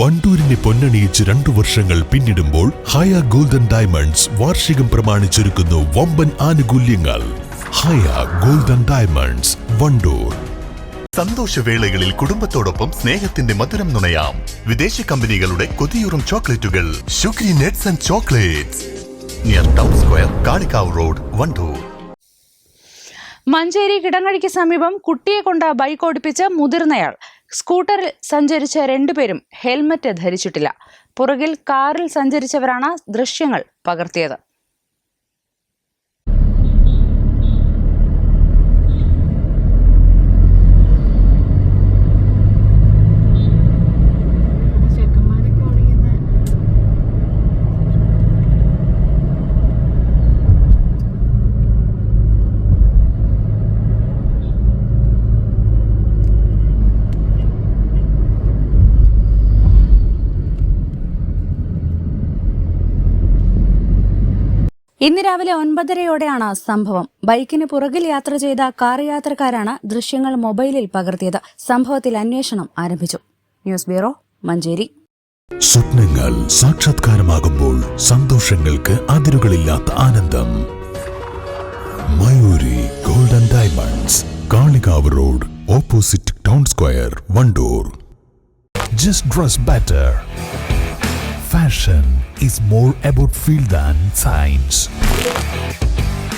വണ്ടൂരിനെ പൊന്നണിയിച്ച് രണ്ടു വർഷങ്ങൾ പിന്നിടുമ്പോൾ ഹയ ഗോൾഡൻ ഡയമണ്ട്സ് വാർഷികം പ്രമാണിച്ചൊരുക്കുന്നു വമ്പൻ ആനുകൂല്യങ്ങൾ. Haya golden diamonds Wandoor. സന്തോഷവേളകളിൽ കുടുംബത്തോടൊപ്പം സ്നേഹത്തിന്റെ മധുരം നുണയാം. വിദേശ കമ്പനികളുടെ കൊതിയൂറും ചോക്ലേറ്റുകൾ. Shukri nuts and chocolates. Near town square Kalikavu road Wandoor. Manjeri കിടങ്ങഴിക്ക് സമീപം കുട്ടിയെ കൊണ്ട് ബൈക്ക് ഓടിപ്പിച്ച് മുതിർന്നയാൾ. സ്കൂട്ടറിൽ സഞ്ചരിച്ച രണ്ടുപേരും ഹെൽമറ്റ് ധരിച്ചിട്ടില്ല. പുറകിൽ കാറിൽ സഞ്ചരിച്ചവരാണ് ദൃശ്യങ്ങൾ പകർത്തിയത്. ഇന്ന് രാവിലെ ഒൻപതരയോടെയാണ് സംഭവം. ബൈക്കിന് പുറകിൽ യാത്ര ചെയ്ത കാർ യാത്രക്കാരാണ് ദൃശ്യങ്ങൾ മൊബൈലിൽ പകർത്തിയത്. സംഭവത്തിൽ അന്വേഷണം ആരംഭിച്ചു. News bureau Manjeri. സ്വപ്നങ്ങൾ സാക്ഷാത്കാരമാകുമ്പോൾ സന്തോഷങ്ങൾക്ക് അതിരുകളില്ലാത്ത ആനന്ദം. Mayuri golden diamonds Kalikavu road opposite town square Wandoor. Just dress better fashion is more about feel than science.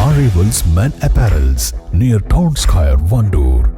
Arrivals Men Apparels near Town Square, Vandoor.